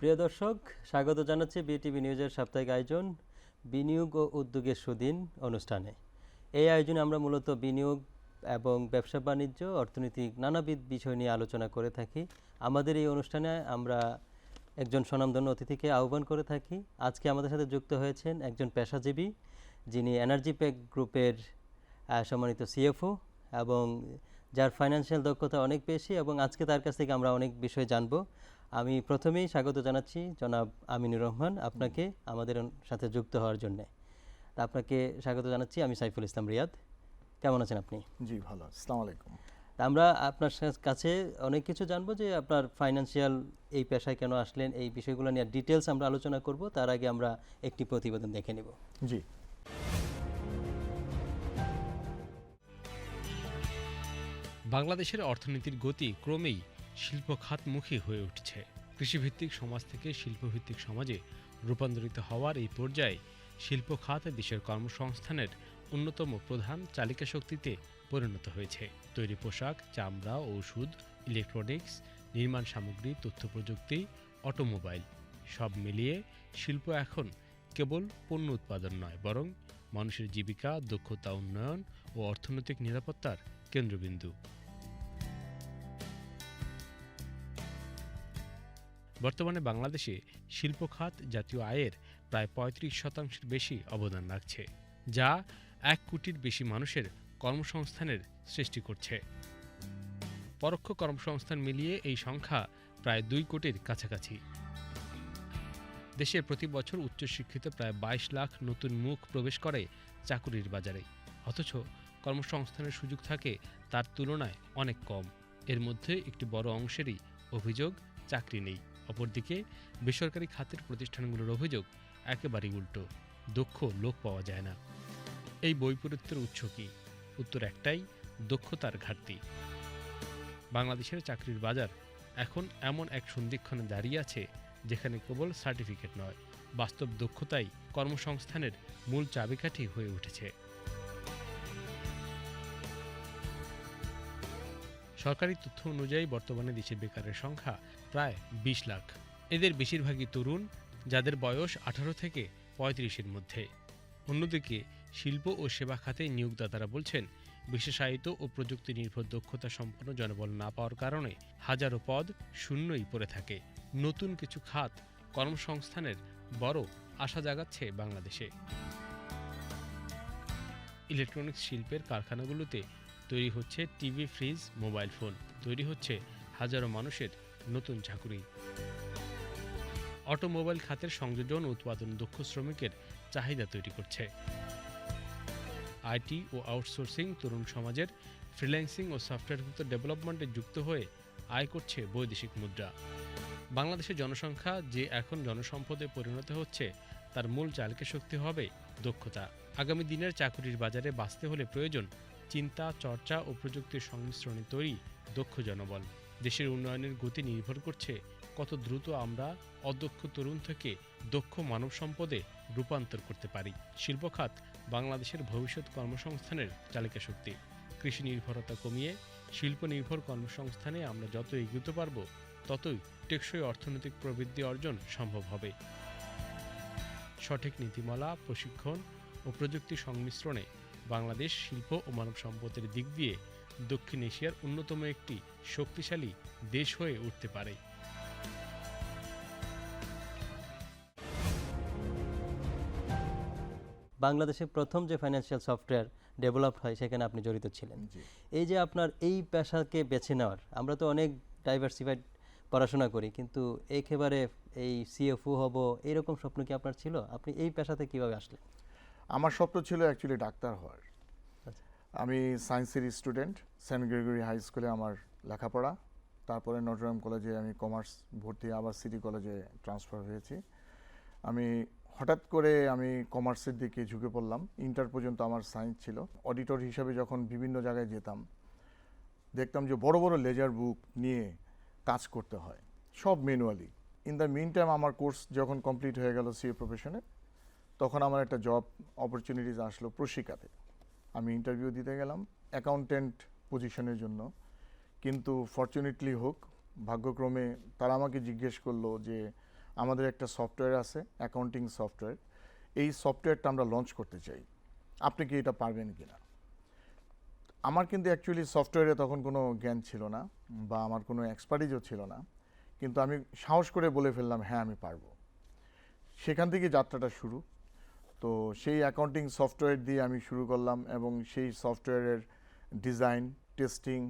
প্রিয় দর্শক, স্বাগত জানাচ্ছি বিটিভি নিউজের সাপ্তাহিক আয়োজন, বিনিয়োগ ও উদ্যোগের সুদিন অনুষ্ঠানে। এই আয়োজনে আমরা মূলত বিনিয়োগ এবং ব্যবসা বাণিজ্য, অর্থনৈতিক নানাবিধ বিষয় নিয়ে আলোচনা করে থাকি। আমাদের এই অনুষ্ঠানে আমরা একজন স্বনামধন্য অতিথিকে আহ্বান করে থাকি। আজকে আমাদের সাথে যুক্ত হয়েছেন একজন পেশাজীবী, যিনি এনার্জি প্যাক গ্রুপের সম্মানিত সিএফও এবং যার ফাইন্যান্সিয়াল দক্ষতা অনেক বেশি এবং আজকে তার কাছ থেকে আমরা অনেক বিষয় জানব। আমি প্রথমেই স্বাগত জানাচ্ছি জনাব আমিনুর রহমান আপনাকে আমাদের সাথে যুক্ত হওয়ার জন্যে। তা আপনাকে স্বাগত জানাচ্ছি আমি সাইফুল ইসলাম রিয়াদ। কেমন আছেন আপনি? জি ভালো আসসালামু আলাইকুম। তা আমরা আপনার কাছে অনেক কিছু জানব যে আপনার ফাইন্যান্সিয়াল এই পেশায় কেন আসলেন এই বিষয়গুলো নিয়ে ডিটেলস আমরা আলোচনা করব তার আগে আমরা একটি প্রতিবেদন দেখে নেব। জি। বাংলাদেশের অর্থনীতির গতি ক্রমেই শিল্প খাতমুখী হয়ে উঠছে। কৃষিভিত্তিক সমাজ থেকে শিল্পভিত্তিক সমাজে রূপান্তরিত হওয়ার এই পর্যায়ে শিল্প খাত দেশের কর্মসংস্থানের অন্যতম প্রধান চালিকা শক্তিতে পরিণত হয়েছে। তৈরি পোশাক, চামড়া ওষুধ ইলেকট্রনিক্স, নির্মাণ সামগ্রী, তথ্য প্রযুক্তি, অটোমোবাইল সব মিলিয়ে শিল্প এখন কেবল পণ্য উৎপাদন নয়, বরং মানুষের জীবিকা, দক্ষতা উন্নয়ন ও অর্থনৈতিক নিরাপত্তার কেন্দ্রবিন্দু। বর্তমানে বাংলাদেশে শিল্প খাত জাতীয় আয়ের প্রায় পঁয়ত্রিশ শতাংশের বেশি অবদান রাখছে, যা এক কোটির বেশি মানুষের কর্মসংস্থানের সৃষ্টি করছে। পরোক্ষ কর্মসংস্থান মিলিয়ে এই সংখ্যা প্রায় দুই কোটির কাছাকাছি। দেশে প্রতি বছর উচ্চশিক্ষিত প্রায় বাইশ লাখ নতুন মুখ প্রবেশ করে চাকুরির বাজারে, অথচ কর্মসংস্থানের সুযোগ থাকে তার তুলনায় অনেক কম। এর মধ্যে একটি বড় অংশেরই অভিযোগ চাকরি নেই। অপরদিকে বেসরকারি খাতের প্রতিষ্ঠানগুলোর অভিযোগ একেবারেই উল্টো। দক্ষ লোক পাওয়া যায় না। এই বৈপরীত্যের উৎস কি? উত্তর একটাই, দক্ষতার ঘাটতি। বাংলাদেশের চাকরির বাজার এখন এমন এক সন্ধিক্ষণে দাঁড়িয়ে আছে যেখানে কেবল সার্টিফিকেট নয়, বাস্তব দক্ষতাই কর্মসংস্থানের মূল চাবিকাঠি হয়ে উঠেছে। সরকারি তথ্য অনুযায়ী বর্তমানে দেশে বেকারের সংখ্যা প্রায় বিশ লাখ। এদের বেশিরভাগই তরুণ, যাদের বয়স আঠারো থেকে পঁয়ত্রিশের মধ্যে। অন্যদিকে শিল্প ও সেবা খাতে নিয়োগদাতারা বলছেন, বিশেষায়িত ও প্রযুক্তি নির্ভর দক্ষতা সম্পন্ন জনবল না পাওয়ার কারণে হাজারো পদ শূন্যই পড়ে থাকে। নতুন কিছু খাত কর্মসংস্থানের বড় আশা জাগাচ্ছে বাংলাদেশে। ইলেকট্রনিক্স শিল্পের কারখানাগুলোতে তৈরি হচ্ছে টিভি, ফ্রিজ, মোবাইল ফোন। তৈরি হচ্ছে হাজারো মানুষের নতুন চাকুরি অটোমোবাইল খাতের সংযোজন উৎপাদন দক্ষ শ্রমিকের চাহিদা তৈরি করছে। আইটি ও আউটসোর্সিং তরুণ সমাজের ফ্রিল্যান্সিং ও সফটওয়্যারভুক্ত ডেভেলপমেন্টে যুক্ত হয়ে আয় করছে বৈদেশিক মুদ্রা। বাংলাদেশের জনসংখ্যা যে এখন জনসম্পদে পরিণত হচ্ছে, তার মূল চালকে শক্তি হবে দক্ষতা। আগামী দিনের চাকরির বাজারে বাঁচতে হলে প্রয়োজন চিন্তা, চর্চা ও প্রযুক্তির সংমিশ্রণে তৈরি দক্ষ জনবল। দেশের উন্নয়নের গতি নির্ভর করছে কত দ্রুত আমরা অদক্ষ তরুণ থেকে দক্ষ মানব সম্পদে রূপান্তর করতে পারি। শিল্পখাত বাংলাদেশের ভবিষ্যৎ কর্মসংস্থানের চালিকা শক্তি। কৃষি নির্ভরতা কমিয়ে শিল্প নির্ভর কর্মসংস্থানে আমরা যত এগোতে পারব, ততই টেকসই অর্থনৈতিক প্রবৃদ্ধি অর্জন সম্ভব হবে। সঠিক নীতিমালা, প্রশিক্ষণ ও প্রযুক্তি সংমিশ্রণে বাংলাদেশ শিল্প ও মানব সম্পদের দিক দিয়ে দক্ষিণ এশিয়ার অন্যতম একটি শক্তিশালী দেশ হয়ে উঠতে পারে। বাংলাদেশে প্রথম যে ফাইন্যান্সিয়াল সফটওয়্যার ডেভেলপ হয় সেখানে আপনি জড়িত ছিলেন। এই যে আপনার এই পেশাকে বেছে নেওয়ার আমরা তো অনেক ডাইভার্সিফাইড পড়াশোনা করি কিন্তু একেবারে এই সিএফও হব এরকম স্বপ্ন কি আপনার ছিল? আপনি এই পেশাতে কীভাবে আসলেন? আমার স্বপ্ন ছিল অ্যাকচুয়ালি ডাক্তার হওয়ার। আমি সায়েন্সের স্টুডেন্ট সেন্ট গ্রেগরি হাই স্কুলে আমার লেখাপড়া। তারপরে নটরডেম কলেজে আমি কমার্স ভর্তি, আবার সিটি কলেজে ট্রান্সফার হয়েছি। আমি হঠাৎ করে আমি কমার্সের দিকে ঝুঁকে পড়লাম। ইন্টার পর্যন্ত আমার সায়েন্স ছিল। অডিটর হিসাবে যখন বিভিন্ন জায়গায় যেতাম, দেখতাম যে বড় বড় লেজার বুক নিয়ে কাজ করতে হয়, সব manually in the mean time আমার কোর্স যখন কমপ্লিট হয়ে গেল সিএ প্রফেশনে তখন আমার একটা জব অপরচুনিটিস আসলো প্রশিকাতে আমি ইন্টারভিউ দিতে গেলাম অ্যাকাউন্টেন্ট পজিশনের জন্য। কিন্তু ফর্চুনেটলি হোক, ভাগ্যক্রমে তারা আমাকে জিজ্ঞেস করল যে, আমাদের একটা সফটওয়্যার আছে অ্যাকাউন্টিং সফটওয়্যার এই সফটওয়্যারটা আমরা লঞ্চ করতে চাই। আপনি কি এটা পারবেন কিনা? আমার কিন্তু অ্যাকচুয়ালি সফটওয়্যারে তখন কোনো জ্ঞান ছিল না, বা আমার কোনো এক্সপার্টিজও ছিল না। কিন্তু আমি সাহস করে বলে ফেললাম হ্যাঁ আমি পারব। সেখান থেকে যাত্রাটা শুরু। তো সেই অ্যাকাউন্টিং সফটওয়্যার দিয়ে আমি শুরু করলাম এবং সেই সফটওয়্যারের ডিজাইন টেস্টিং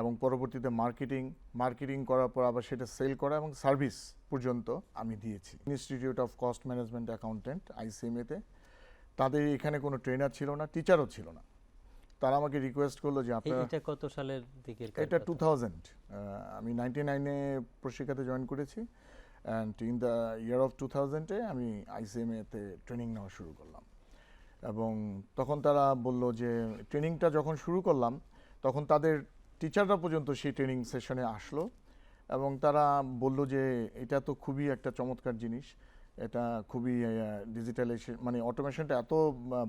এবং পরবর্তীতে মার্কেটিং মার্কেটিং করার পর আবার সেটা সেল করা এবং সার্ভিস পর্যন্ত আমি দিয়েছি। Institute of cost management accountant আইসিএমএতে তাদের এখানে কোনো ট্রেনার ছিল না টিচারও ছিল না। তারা আমাকে রিকোয়েস্ট করল যে আপনারা এটা কত সালের দিকের এটা টু থাউজেন্ড আমি নাইনটি নাইনে প্রশিক্ষাতে জয়েন করেছি। And in the year of two থাউজেন্ডে আমি আইসিএমএতে ট্রেনিং নেওয়া শুরু করলাম। এবং তখন তারা বলল যে ট্রেনিংটা যখন শুরু করলাম, তখন তাদের টিচাররা পর্যন্ত সেই ট্রেনিং সেশনে আসলো। এবং তারা বলল যে, এটা তো খুবই একটা চমৎকার জিনিস। এটা খুবই ডিজিটালাইজেশন মানে অটোমেশনটা এত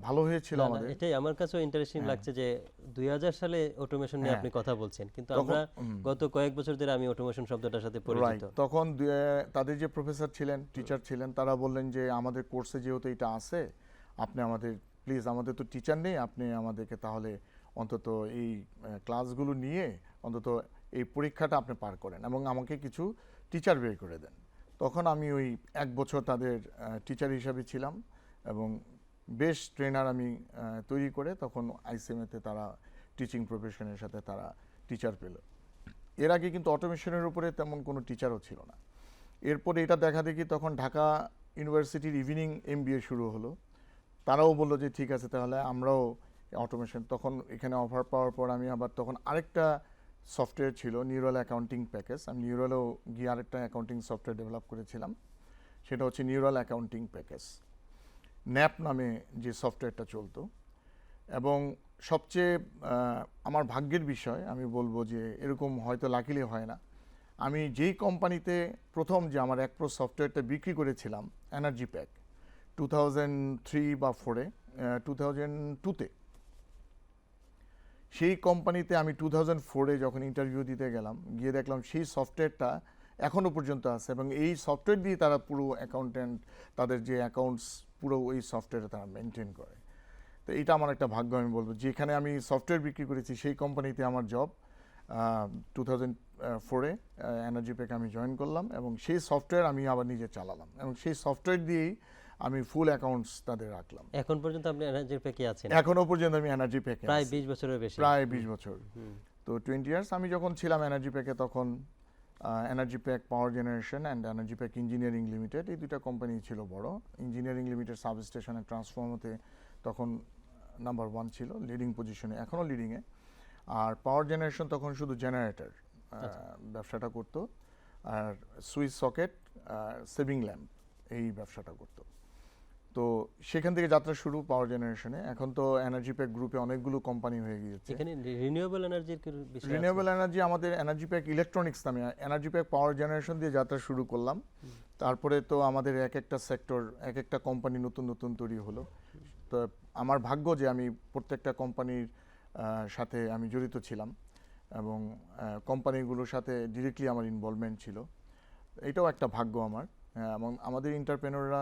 ভালো হয়েছিল আমাদের। এটাই আমার কাছেও ইন্টারেস্টিং হ্যাঁ। লাগছে যে দুই সালে অটোমেশন নিয়ে হ্যাঁ। আপনি কথা বলছেন। কিন্তু আমরা গত কয়েক বছর ধরে আমি অটোমেশন শব্দটার সাথে পরিচিত। তখন তাদের যে প্রফেসর ছিলেন টিচার ছিলেন তারা বললেন যে আমাদের কোর্সে যেহেতু এটা আছে আপনি আমাদের প্লিজ আমাদের তো টিচার নেই আপনি আমাদেরকে তাহলে অন্তত এই ক্লাসগুলো নিয়ে অন্তত এই পরীক্ষাটা আপনি পার করেন এবং আমাকে কিছু টিচার বের করে দেন। তখন আমি ওই এক বছর তাদের টিচার হিসাবে ছিলাম এবং বেশ ট্রেনার আমি তৈরি করে তখন আইসিএমএতে তারা টিচিং প্রফেশনের সাথে তারা টিচার পেল। এর আগে কিন্তু অটোমেশনের উপরে তেমন কোনো টিচারও ছিল না। এরপরে এটা দেখা দেখি তখন ঢাকা ইউনিভার্সিটির ইভিনিং এমবিএ শুরু হলো। তারাও বলল যে, ঠিক আছে, তাহলে আমরাও অটোমেশন তখন এখানে অফার পাওয়ার পর আমি আবার তখন আরেকটা সফটওয়্যার ছিল নিউরাল অ্যাকাউন্টিং প্যাকেজ। আমি নিউরালেও গিয়ে আরেকটা অ্যাকাউন্টিং সফটওয়্যার ডেভেলপ করেছিলাম। সেটা হচ্ছে নিউরাল অ্যাকাউন্টিং প্যাকেজ। ন্যাপ নামে যে সফটওয়্যারটা চলতো। এবং সবচেয়ে আমার ভাগ্যের বিষয়, আমি বলব যে এরকম হয়তো লাকিলি হয় না। আমি যেই কোম্পানিতে প্রথম যে আমার এক প্রো সফটওয়্যারটা বিক্রি করেছিলাম energy pack two thousand three বা ফোরে টু থাউজেন্ড টুতে সেই কোম্পানিতে আমি টু থাউজেন্ড ফোরে যখন ইন্টারভিউ দিতে গেলাম, গিয়ে দেখলাম সেই সফটওয়্যারটা এখনও পর্যন্ত আছে এবং এই সফটওয়্যার দিয়ে তারা পুরো অ্যাকাউন্টেন্ট তাদের যে অ্যাকাউন্টস পুরো ওই সফটওয়্যারে তারা মেনটেন করে। তো এটা আমার একটা ভাগ্য, আমি বলব। যেখানে আমি সফটওয়্যার বিক্রি করেছি, সেই কোম্পানিতে আমার জব টু থাউজেন্ড ফোরে এনার্জি প্যাক আমি জয়েন করলাম এবং সেই সফটওয়্যার আমি আবার নিজে চালালাম এবং সেই সফটওয়্যার দিয়েই আমি ফুল অ্যাকাউন্টস তাদের রাখলাম। এখন পর্যন্ত আপনি এনার্জি প্যাকে আছেন? এখনও পর্যন্ত আমি এনার্জি প্যাকে প্রায় বিশ বছরের বেশি। প্রায় বিশ বছর। তো টোয়েন্টি ইয়ার্স আমি যখন ছিলাম এনার্জি প্যাকে তখন energy pack power generation and energy pack engineering limited এই দুটা কোম্পানি ছিল বড়। Engineering limited substation and ট্রান্সফর্মতে তখন নাম্বার ওয়ান ছিল লিডিং পজিশনে এখনও লিডিংয়ে আর পাওয়ার জেনারেশন তখন শুধু জেনারেটর ব্যবসাটা করতো। আর সুইচ সকেট সেভিং ল্যাম্প এই ব্যবসাটা করতো। তো সেখান থেকে যাত্রা শুরু পাওয়ার জেনারেশনে এখন তো এনার্জি প্যাক গ্রুপে অনেকগুলো কোম্পানি হয়ে গিয়েছে। এখানে রিনিউয়েবল এনার্জির বিষয় রিনিউয়েবল এনার্জি আমাদের এনার্জি প্যাক ইলেকট্রনিক্স নামে এনার্জি প্যাক পাওয়ার জেনারেশন দিয়ে যাত্রা শুরু করলাম। তারপরে তো আমাদের এক একটা সেক্টর এক একটা কোম্পানি নতুন নতুন তৈরি হলো। তো আমার ভাগ্য যে আমি প্রত্যেকটা কোম্পানির সাথে আমি জড়িত ছিলাম এবং কোম্পানিগুলোর সাথে ডিরেক্টলি আমার ইনভলভমেন্ট ছিল। এটাও একটা ভাগ্য আমার। হ্যাঁ, এবং আমাদের ইন্টারপ্রেনাররা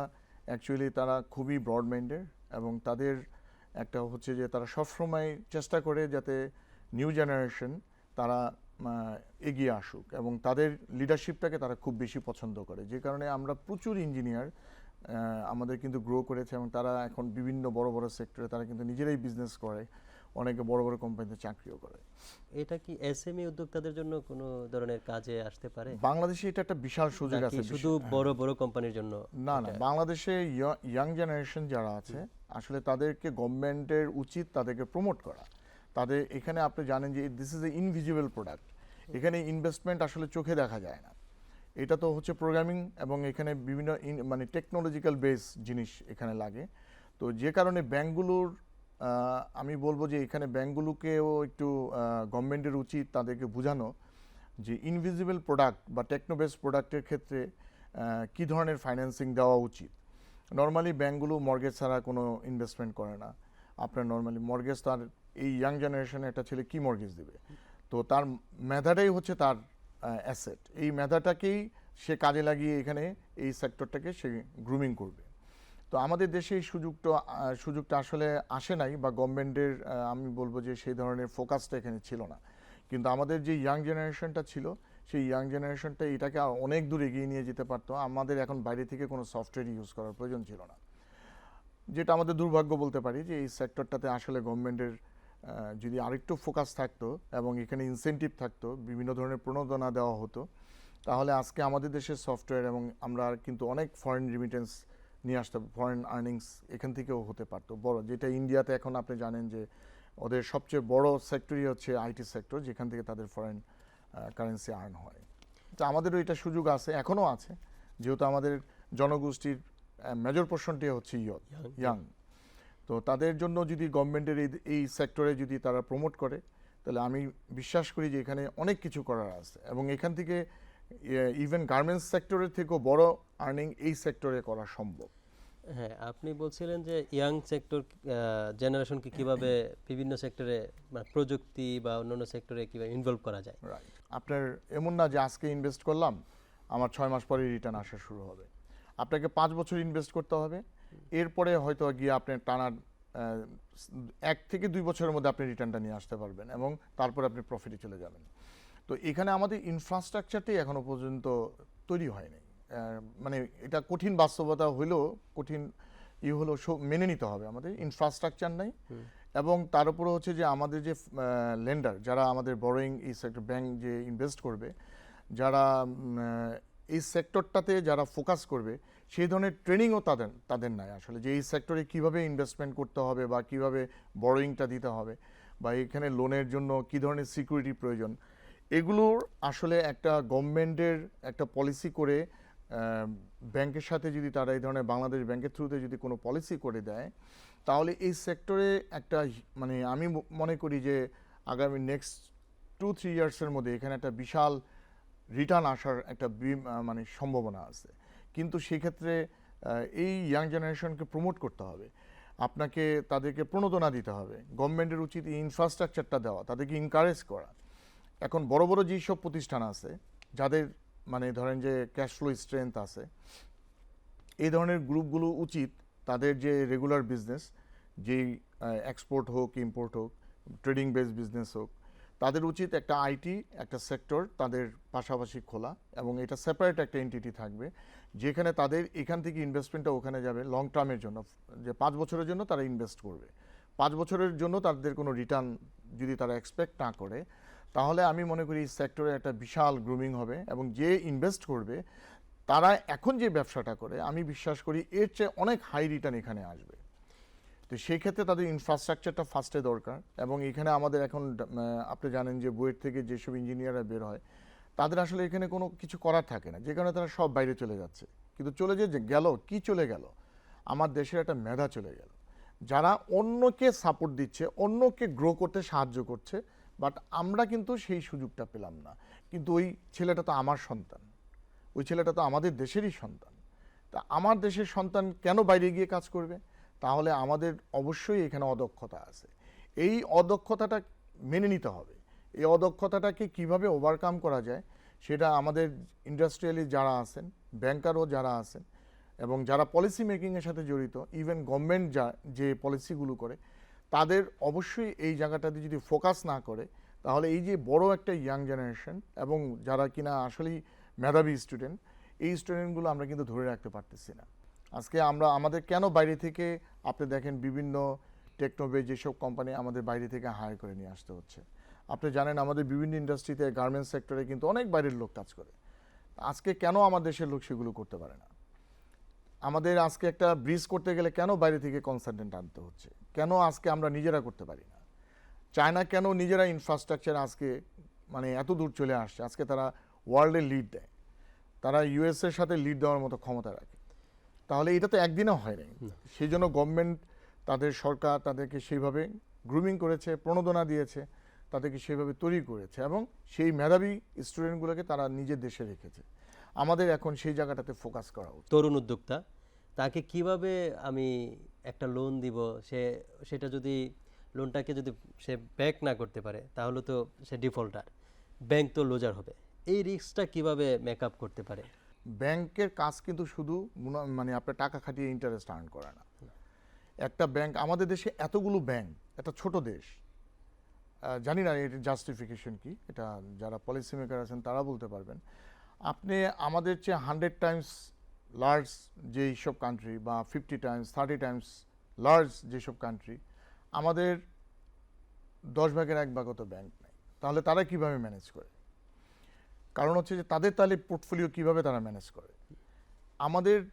অ্যাকচুয়ালি তারা খুবই ব্রড মাইন্ডেড এবং তাদের একটা হচ্ছে যে তারা সবসময় চেষ্টা করে যাতে নিউ জেনারেশন তারা এগিয়ে আসুক এবং তাদের লিডারশিপটাকে তারা খুব বেশি পছন্দ করে। যে কারণে আমরা প্রচুর ইঞ্জিনিয়ার আমাদের কিন্তু গ্রো করেছে এবং তারা এখন বিভিন্ন বড় বড় সেক্টরে তারা কিন্তু নিজেরাই বিজনেস করে। অনেকে বড় বড় কোম্পানিতে চাকরিও করে। এটা কি এসএমই উদ্যোক্তাদের জন্য কোনো ধরনের কাজে আসতে পারে? বাংলাদেশে এটা একটা বিশাল সুযোগ আছে শুধু বড় বড় কোম্পানির জন্য না না বাংলাদেশে ইয়াং জেনারেশন যারা আছে আসলে তাদেরকে গভর্নমেন্টের উচিত তাদেরকে প্রমোট করা। তাদের এখানে আপনি জানেন যে this is a invisible product এখানে ইনভেস্টমেন্ট আসলে চোখে দেখা যায় না। এটা তো হচ্ছে প্রোগ্রামিং এবং এখানে বিভিন্ন মানে টেকনোলজিক্যাল বেস জিনিস এখানে লাগে। তো যে কারণে ব্যাংকগুলোর আমি বলব যে এখানে ব্যাংকগুলোকেও একটু গভর্নমেন্টের উচিত তাদেরকে বোঝানো যে ইনভিজিবল প্রোডাক্ট বা টেকনোবেস প্রোডাক্টের ক্ষেত্রে কি ধরনের ফাইন্যান্সিং দেওয়া উচিত। নর্মালি ব্যাংকগুলো মর্গেজ ছাড়া কোনো ইনভেস্টমেন্ট করে না। আপনার নর্মালি মর্গেজ তার, এই ইয়াং জেনারেশনে একটা ছেলে কি মর্গেজ দেবে? তো তার মেধাটাই হচ্ছে তার অ্যাসেট এই মেধাটাকেই সে কাজে লাগিয়ে এখানে এই সেক্টরটাকে সে গ্রুমিং করবে। তো আমাদের দেশে এই সুযোগটা সুযোগটা আসলে আসে নাই বা গভর্নমেন্টের আমি বলব যে সেই ধরনের ফোকাসটা এখানে ছিল না। কিন্তু আমাদের যে ইয়াং জেনারেশনটা ছিল, সেই ইয়াং জেনারেশনটা এটাকে অনেক দূর এগিয়ে নিয়ে যেতে পারতো। আমাদের এখন বাইরে থেকে কোনো সফটওয়্যার ইউজ করার প্রয়োজন ছিল না। যেটা আমাদের দুর্ভাগ্য বলতে পারি যে এই সেক্টরটাতে আসলে গভর্নমেন্টের যদি আরেকটু ফোকাস থাকতো এবং এখানে ইনসেনটিভ থাকতো, বিভিন্ন ধরনের প্রণোদনা দেওয়া হতো, তাহলে আজকে আমাদের দেশের সফটওয়্যার এবং আমরা কিন্তু অনেক ফরেন রিমিটেন্স নিয়ে আসতে ফরেন আর্নিংস এখান থেকেও হতে পারতো। বড় যেটা ইন্ডিয়াতে এখন আপনি জানেন যে ওদের সবচেয়ে বড় সেক্টরই হচ্ছে আইটি সেক্টর যেখান থেকে তাদের ফরেন কারেন্সি আর্ন হয়। তো আমাদেরও এটা সুযোগ আছে এখনও আছে। যেহেতু আমাদের জনগোষ্ঠীর মেজর পোর্শনটি হচ্ছে. ইয়াং তো তাদের জন্য যদি গভর্নমেন্টের এই এই সেক্টরে যদি তারা প্রমোট করে তাহলে আমি বিশ্বাস করি যে এখানে অনেক কিছু করার আছে। এবং এখান থেকে ইভেন গার্মেন্টস সেক্টরের থেকেও বড় আর্নিং এই সেক্টরে করা সম্ভব। হ্যাঁ আপনি বলছিলেন যে ইয়াং সেক্টর জেনারেশনকে কীভাবে বিভিন্ন সেক্টরে প্রযুক্তি বা অন্যান্য সেক্টরে কীভাবে ইনভলভ করা যায়। আপনার এমন না যে আজকে ইনভেস্ট করলাম আমার ছয় মাস পরে রিটার্ন আসা শুরু হবে। আপনাকে পাঁচ বছর ইনভেস্ট করতে হবে। এরপরে হয়তো গিয়ে আপনি টানা এক থেকে দুই বছরের মধ্যে আপনি রিটার্নটা নিয়ে আসতে পারবেন এবং তারপরে আপনি প্রফিটে চলে যাবেন। তো এখানে আমাদের ইনফ্রাস্ট্রাকচারটাই এখনও পর্যন্ত তৈরি হয়নি। মানে এটা কঠিন বাস্তবতা হলেও কঠিন ই হলো মেনে নিতে হবে। আমাদের ইনফ্রাস্ট্রাকচার নাই। এবং তার উপরে হচ্ছে যে আমাদের যে লেন্ডার যারা আমাদের বড়োয়িং এই সেক্টর ব্যাংক যে ইনভেস্ট করবে যারা এই সেক্টরটাতে যারা ফোকাস করবে সেই ধরনের ট্রেনিংও তাদের তাদের নাই আসলে। যে এই সেক্টরে কীভাবে ইনভেস্টমেন্ট করতে হবে বা কীভাবে বড়োয়িংটা দিতে হবে বা এখানে লোনের জন্য কি ধরনের সিকিউরিটি প্রয়োজন এগুলোর আসলে একটা গভর্নমেন্টের একটা পলিসি করে ব্যাংকের সাথে যদি তারা এই ধরনের বাংলাদেশ ব্যাংকের থ্রুতে যদি কোনো পলিসি করে দেয়, তাহলে এই সেক্টরে একটা মানে আমি মনে করি যে আগামী নেক্সট টু থ্রি ইয়ার্সের মধ্যে এখানে একটা বিশাল রিটার্ন আসার একটা মানে সম্ভাবনা আছে। কিন্তু সেক্ষেত্রে এই ইয়াং জেনারেশনকে প্রমোট করতে হবে। আপনাকে তাদেরকে প্রণোদনা দিতে হবে। গভর্নমেন্টের উচিত ইনফ্রাস্ট্রাকচারটা দেওয়া, তাদেরকে ইনকারেজ করা। এখন বড় বড় যেই সব প্রতিষ্ঠান আছে, যাদের মানে ধরেন যে ক্যাশ ফ্লো স্ট্রেংথ আছে, এই ধরনের গ্রুপগুলো উচিত তাদের যে রেগুলার বিজনেস যেই এক্সপোর্ট হোক ইম্পোর্ট হোক ট্রেডিং বেস বিজনেস হোক, তাদের উচিত একটা আইটি একটা সেক্টর তাদের পাশাপাশি খোলা এবং এটা সেপারেট একটা এন্টিটি থাকবে, যেখানে তাদের এখান থেকে ইনভেস্টমেন্টটা ওখানে যাবে লং টার্মের জন্য, যে পাঁচ বছরের জন্য তারা ইনভেস্ট করবে। পাঁচ বছরের জন্য তাদের কোনো রিটার্ন যদি তারা এক্সপেক্ট না করে তাহলে আমি মনে করি সেক্টরে একটা বিশাল গ্রুমিং হবে এবং যে ইনভেস্ট করবে, তারা এখন যে ব্যবসাটা করে, আমি বিশ্বাস করি এর চেয়ে অনেক হাই রিটার্ন এখানে আসবে। তো সেই ক্ষেত্রে তাদের ইনফ্রাস্ট্রাকচারটা ফার্স্টে দরকার এবং এখানে আমাদের এখন আপনি জানেন যে বুয়েট থেকে যেসব ইঞ্জিনিয়াররা বের হয়, তাদের আসলে এখানে কোনো কিছু করার থাকে না। যে কারণে তারা সব বাইরে চলে যাচ্ছে। কিন্তু চলে যে গেল, কি চলে গেল? আমার দেশের একটা মেধা চলে গেল। যারা অন্যকে সাপোর্ট দিচ্ছে, অন্যকে গ্রো করতে সাহায্য করছে বাট আমরা কিন্তু সেই সুযোগটা পেলাম না। কিন্তু ওই ছেলেটা তো আমার সন্তান। ওই ছেলেটা তো আমাদের দেশেরই সন্তান। তা আমার দেশের সন্তান কেন বাইরে গিয়ে কাজ করবে? তাহলে আমাদের অবশ্যই এখানে অদক্ষতা আছে। এই অদক্ষতাটা মেনে নিতে হবে। এই অদক্ষতাটাকে কীভাবে ওভারকাম করা যায় সেটা আমাদের ইন্ডাস্ট্রিয়ালি যারা আছেন ব্যাংকারও যারা আছেন এবং যারা পলিসি মেকিংয়ের সাথে জড়িত ইভেন গভর্নমেন্ট যা, যে পলিসিগুলো করে তাদের অবশ্যই এই জায়গাটাতে যদি ফোকাস না করে, তাহলে এই যে বড় একটা ইয়াং জেনারেশন এবং যারা কিনা আসলেই মেধাবী স্টুডেন্ট এই স্টুডেন্টগুলো আমরা কিন্তু ধরে রাখতে পারতেছি না। আজকে আমরা আমাদের কেন বাইরে থেকে আপনি দেখেন বিভিন্ন টেকনোবে যেসব কোম্পানি আমাদের বাইরে থেকে হায়ার করে নিয়ে আসতে হচ্ছে। আপনি জানেন আমাদের বিভিন্ন ইন্ডাস্ট্রিতে গার্মেন্টস সেক্টরে কিন্তু অনেক বাইরের লোক কাজ করে। আজকে কেন আমার দেশের লোক সেগুলো করতে পারে না? আমাদের আজকে একটা ব্রিজ করতে গেলে কেন বাইরে থেকে কনসালটেন্ট আনতে হচ্ছে? কেন আজকে আমরা নিজেরা করতে পারি না? চায়না কেন নিজেরা ইনফ্রাস্ট্রাকচার আজকে মানে এত দূর চলে আসছে? আজকে তারা ওয়ার্ল্ডে লিড দেয়। তারা ইউএস এর সাথে লিড দেওয়ার মতো ক্ষমতা রাখে। তাহলে এটা তো একদিনও হয় নাই। সেই জন্য গভর্নমেন্ট তাদের সরকার তাদেরকে সেইভাবে গ্রুমিং করেছে প্রণোদনা দিয়েছে তাদেরকে সেইভাবে তৈরি করেছে এবং সেই মেধাবী স্টুডেন্টগুলোকে তারা নিজের দেশে রেখেছে। আমাদের এখন সেই জায়গাটাতে ফোকাস করা তরুণ উদ্যোক্তা তাকে কীভাবে আমি একটা লোন দিব, সে, সেটা যদি লোনটাকে যদি সে ব্যাক না করতে পারে, তাহলে তো সে ডিফল্টার ব্যাংক তো লোজার হবে। এই রিস্কটা কীভাবে মেকআপ করতে পারে? ব্যাংকের কাজ কিন্তু শুধু মানে আপনার টাকা খাটিয়ে ইন্টারেস্ট আর্ন করে না। একটা ব্যাংক আমাদের দেশে এতগুলো ব্যাংক একটা ছোট দেশ। জানি না এর জাস্টিফিকেশন কি, এটা যারা পলিসি মেকার আছেন তারা বলতে পারবেন। আপনি আমাদের চেয়ে হান্ড্রেড টাইমস লার্জ যে সব কান্ট্রি বা fifty times thirty times large যেসব কান্ট্রি আমাদের দশ ভাগের এক ভাগও তো ব্যাংক নেই। তাহলে তারা কীভাবে ম্যানেজ করে? কারণ হচ্ছে যে তাদের তাহলে পোর্টফোলিও কীভাবে তারা ম্যানেজ করে? আমাদের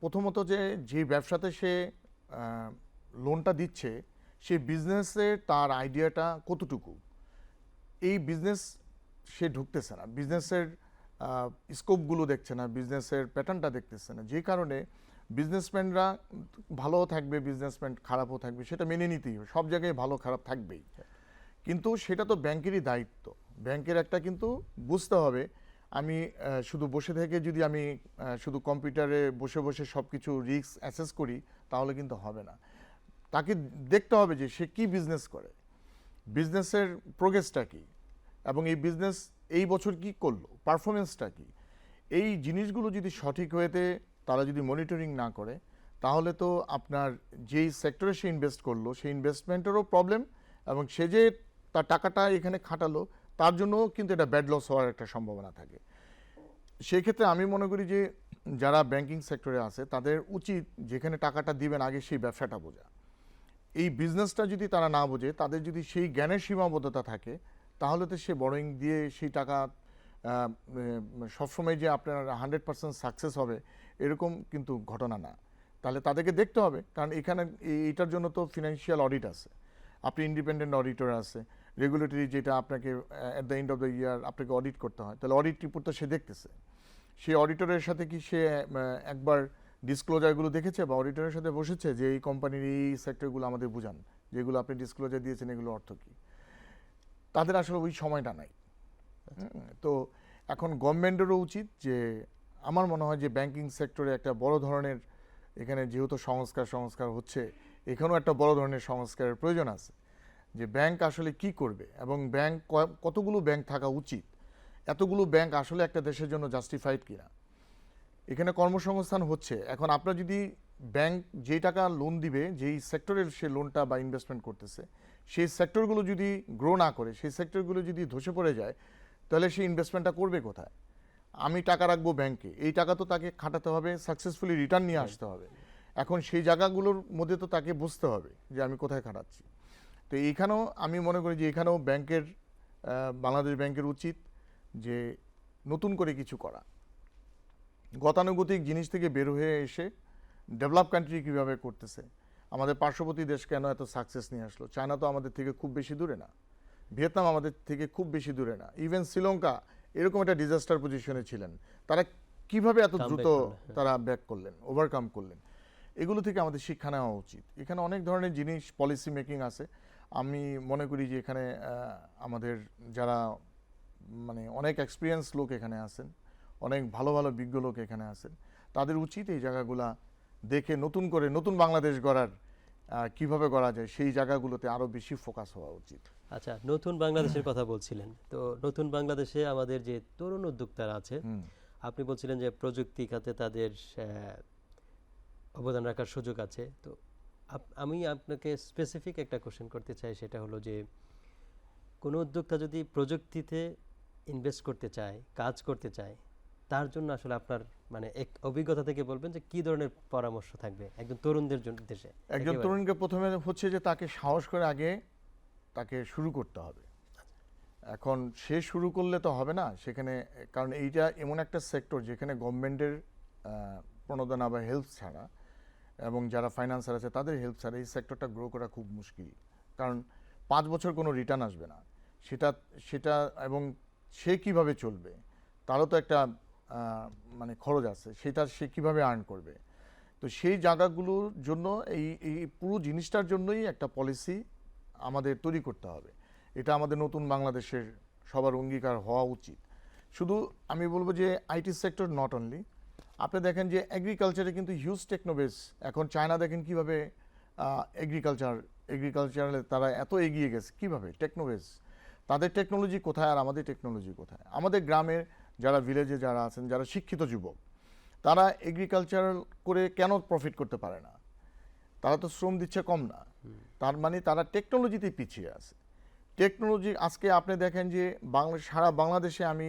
প্রথমত যে যে ব্যবসাতে সে লোনটা দিচ্ছে সেই বিজনেসে তার আইডিয়াটা কতটুকু? এই বিজনেস সে ঢুকতেছে না। বিজনেসের স্কোপগুলো দেখছে না বিজনেসের প্যাটার্নটা দেখতেছে না যে কারণে বিজনেসম্যানরা ভালোও থাকবে বিজনেসম্যান খারাপও থাকবে, সেটা মেনে নিতেই হবে। সব জায়গায় ভালো, খারাপ থাকবেই। কিন্তু সেটা তো ব্যাংকেরই দায়িত্ব। ব্যাংকের একটা কিন্তু বুঝতে হবে, আমি শুধু বসে থেকে যদি আমি শুধু কম্পিউটারে বসে বসে সব কিছু রিস্ক অ্যাসেস করি, তাহলে কিন্তু হবে না। তাকে দেখতে হবে যে সে কি বিজনেস করে। বিজনেসের প্রোগ্রেসটা কি? এবং এই বিজনেস এই বছর কি করল? পারফরমেন্সটা কি? এই জিনিসগুলো যদি সঠিক হয়েতে তারা যদি মনিটরিং না করে, তাহলে তো আপনার যেই সেক্টরে সে ইনভেস্ট করল, সেই ইনভেস্টমেন্টেরও প্রবলেম এবং সে যে তার টাকাটা এখানে খাটালো, তার জন্যও কিন্তু এটা ব্যাড লস হওয়ার একটা সম্ভাবনা থাকে। সেই ক্ষেত্রে আমি মনে করি যে, যারা ব্যাংকিং সেক্টরে আছে, তাদের উচিত যেখানে টাকাটা দিবেন আগে সেই ব্যবসাটা বোঝা। এই বিজনেসটা যদি তারা না বোঝে, তাদের যদি সেই জ্ঞানের সীমাবদ্ধতা থাকে তাহলে তো সে বড়োইং দিয়ে সেই টাকা সবসময় যে আপনার হান্ড্রেড পার্সেন্ট সাকসেস হবে, এরকম কিন্তু ঘটনা না। তাহলে তাদেরকে দেখতে হবে, কারণ এখানে এই- এইটার জন্য তো ফিনান্সিয়াল অডিট আছে। আপনি ইন্ডিপেন্ডেন্ট অডিটর আছে রেগুলেটরি যেটা আপনাকে at the end of the year আপনাকে অডিট করতে হয়, তাহলে অডিট রিপোর্ট তো সে দেখতেছে। সেই অডিটরের সাথে কি সে একবার ডিসক্লোজারগুলো দেখেছে বা অডিটরের সাথে বসেছে যে এই কোম্পানির এই সেক্টরগুলো আমাদের বুঝান, যেগুলো আপনি ডিসক্লোজার দিয়েছেন এগুলো অর্থ কী? তাদের আসলে ওই সময়টা নাই। তো এখন গভর্নমেন্টেরও উচিত যে আমার মনে হয় যে ব্যাংকিং সেক্টরে একটা বড় ধরনের এখানে যেহেতু সংস্কার সংস্কার হচ্ছে, এখানেও একটা বড় ধরনের সংস্কারের প্রয়োজন আছে। যে ব্যাংক আসলে কি করবে এবং ব্যাংক কতগুলো ব্যাংক থাকা উচিত? এতগুলো ব্যাংক আসলে একটা দেশের জন্য জাস্টিফাইড কিনা? এখানে কর্মসংস্থান হচ্ছে। এখন আপনার যদি ব্যাংক যেই টাকা লোন দিবে, যেই সেক্টরের সে লোনটা বা ইনভেস্টমেন্ট করতেছে সেই সেক্টরগুলো যদি গ্রো না করে সেই সেক্টরগুলো যদি ধসে পড়ে যায় তাহলে সেই ইনভেস্টমেন্টটা করবে কোথায়? আমি টাকা রাখব ব্যাংকে এই টাকা তো তাকে খাটাতে হবে সাকসেসফুলি রিটার্ন নিয়ে আসতে হবে। এখন সেই জায়গাগুলোর মধ্যে তো তাকে বুঝতে হবে যে আমি কোথায় খাটাচ্ছি। তো এইখানেও আমি মনে করি যে এখানেও ব্যাংকের বাংলাদেশ ব্যাংকের উচিত যে নতুন করে কিছু করা। গতানুগতিক জিনিস থেকে বের হয়ে এসে ডেভেলপ কান্ট্রি কীভাবে করতেছে আমাদের পার্শ্ববর্তী দেশ কেন এত সাকসেস নিয়ে আসলো? চায়না তো আমাদের থেকে খুব বেশি দূরে না। ভিয়েতনাম আমাদের থেকে খুব বেশি দূরে না। ইভেন শ্রীলঙ্কা এরকম একটা ডিজাস্টার পজিশনে ছিলেন। তারা কীভাবে এত দ্রুত হ্যাঁ। তারা ব্যাক করলেন ওভারকাম করলেন? এগুলো থেকে আমাদের শিক্ষা নেওয়া উচিত। এখানে অনেক ধরনের জিনিস পলিসি মেকিং আছে। আমি মনে করি যে এখানে আমাদের যারা মানে অনেক এক্সপিরিয়েন্স লোক এখানে আছেন অনেক ভালো ভালো বিজ্ঞ লোক এখানে আছেন তাদের উচিত এই জায়গাগুলা দেখে নতুন করে নতুন বাংলাদেশ গড়ার কীভাবে করা যায় সেই জায়গাগুলোতে আরও বেশি ফোকাস হওয়া উচিত। আচ্ছা নতুন বাংলাদেশের কথা বলছিলেন। তো নতুন বাংলাদেশে আমাদের যে তরুণ উদ্যোক্তারা আছে আপনি বলছিলেন যে প্রযুক্তি খাতে তাদের অবদান রাখার সুযোগ আছে। তো আমি আপনাকে স্পেসিফিক একটা কোশ্চেন করতে চাই সেটা হলো যে কোনো উদ্যোক্তা যদি প্রযুক্তিতে ইনভেস্ট করতে চায় কাজ করতে চায় তার জন্য আসলে আপনার মানে এক অভিজ্ঞতা থেকে বলবেন যে কি ধরনের পরামর্শ থাকবে একজন তরুণদের জন্য দেশে? একজন তরুণকে প্রথমে হচ্ছে যে তাকে সাহস করে আগে তাকে শুরু করতে হবে। এখন সে শুরু করলে তো হবে না সেখানে কারণ এইটা এমন একটা সেক্টর যেখানে গভর্নমেন্টের প্রণোদনা বা হেল্প ছাড়া এবং যারা ফাইন্যান্সার আছে তাদের হেল্প ছাড়া এই সেক্টরটা গ্রো করা খুব মুশকিল। কারণ পাঁচ বছর কোনো রিটার্ন আসবে না। সেটা সেটা এবং সে কীভাবে চলবে তারও তো একটা মানে খরচ আছে, সেটা সে কীভাবে আর্ন করবে? তো সেই জায়গাগুলোর জন্য এই এই পুরো জিনিসটার জন্যই একটা পলিসি আমাদের তৈরি করতে হবে। এটা আমাদের নতুন বাংলাদেশের সবার অঙ্গীকার হওয়া উচিত। শুধু আমি বলব যে আইটি সেক্টর নট অনলি আপনি দেখেন যে এগ্রিকালচারে কিন্তু হিউজ টেকনোবেস এখন চায়না দেখেন কীভাবে এগ্রিকালচার এগ্রিকালচারে তারা এত এগিয়ে গেছে। কীভাবে? টেকনোবেস তাদের টেকনোলজি কোথায় আর আমাদের টেকনোলজি কোথায়? আমাদের গ্রামের যারা ভিলেজে যারা আছেন, যারা শিক্ষিত যুবক, তারা এগ্রিকালচারাল করে কেন প্রফিট করতে পারে না? তারা তো শ্রম দিচ্ছে কম না। তার মানে তারা টেকনোলজিতে পিছিয়ে আছে। টেকনোলজি আজকে আপনি দেখেন যে বাংলা, সারা বাংলাদেশে আমি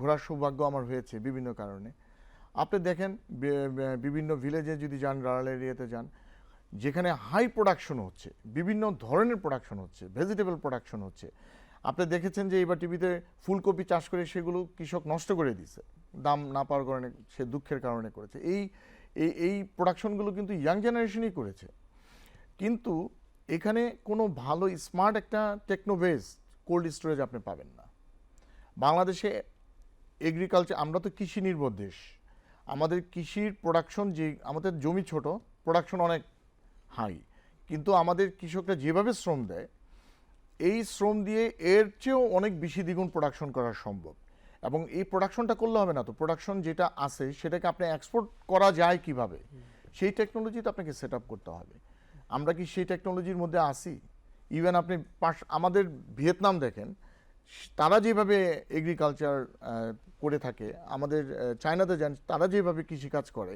ঘোরার সৌভাগ্য আমার হয়েছে বিভিন্ন কারণে। আপনি দেখেন বিভিন্ন ভিলেজে যদি যান রারাল এরিয়াতে যান, যেখানে হাই প্রোডাকশন হচ্ছে, বিভিন্ন ধরনের প্রোডাকশন হচ্ছে ভেজিটেবল প্রোডাকশন হচ্ছে আপনি দেখেছেন যে এইবার টিভিতে ফুলকপি চাষ করে সেগুলো কৃষক নষ্ট করে দিছে দাম না পাওয়ার কারণে সে দুঃখের কারণে করেছে। এই, এই- প্রোডাকশনগুলো কিন্তু ইয়াং জেনারেশনই করেছে। কিন্তু এখানে কোনো ভালো স্মার্ট একটা টেকনোবেস কোল্ড স্টোরেজ আপনি পাবেন না। বাংলাদেশে এগ্রিকালচার আমরা তো কৃষি নির্ভর দেশ। আমাদের কৃষির প্রোডাকশন যে, আমাদের জমি ছোট প্রোডাকশন অনেক হাই কিন্তু আমাদের কৃষকরা যেভাবে শ্রম দেয় এই শ্রম দিয়ে এর চেয়েও অনেক বেশি দ্বিগুণ প্রোডাকশন করা সম্ভব। এবং এই প্রোডাকশনটা করলে হবে না তো। প্রোডাকশন যেটা আছে, সেটাকে আপনি এক্সপোর্ট করা যায় কীভাবে? সেই টেকনোলজি তো আপনাকে সেট করতে হবে। আমরা কি সেই টেকনোলজির মধ্যে আসি ইভেন আপনি পাশ, আমাদের ভিয়েতনাম দেখেন, তারা যেভাবে এগ্রিকালচার করে থাকে, আমাদের চায়নাতে যান, তারা যেভাবে কৃষিকাজ করে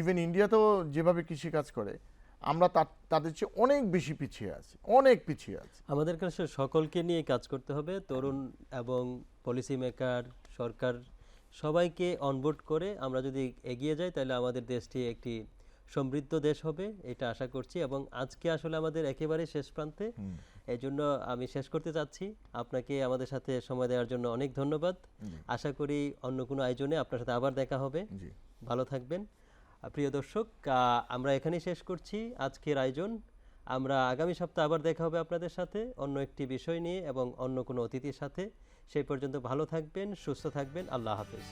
ইভেন ইন্ডিয়াতেও যেভাবে কৃষিকাজ করে আমরা তাদের চেয়ে অনেক বেশি পিছিয়ে আছি অনেক পিছিয়ে আছি। আমাদের কাছে সকলকে নিয়ে কাজ করতে হবে তরুণ এবং পলিসি মেকার সরকার সবাইকে অনবোর্ড করে আমরা যদি এগিয়ে যাই তাহলে আমাদের দেশটি একটি সমৃদ্ধ দেশ হবে এটা আশা করছি। এবং আজকে আসলে আমাদের একেবারে শেষ প্রান্তে। এই জন্য আমি শেষ করতে চাচ্ছি। আপনাকে আমাদের সাথে সময় দেওয়ার জন্য অনেক ধন্যবাদ। আশা করি অন্য কোনো আয়োজনে আপনার সাথে আবার দেখা হবে। ভালো থাকবেন। প্রিয় দর্শক আমরা এখানে শেষ করছি আজকের আয়োজন। আমরা আগামী সপ্তাহে আবার দেখা হবে আপনাদের সাথে অন্য একটি বিষয় নিয়ে এবং অন্য কোনো অতিথির সাথে। সেই পর্যন্ত ভালো থাকবেন, সুস্থ থাকবেন। আল্লাহ হাফেজ।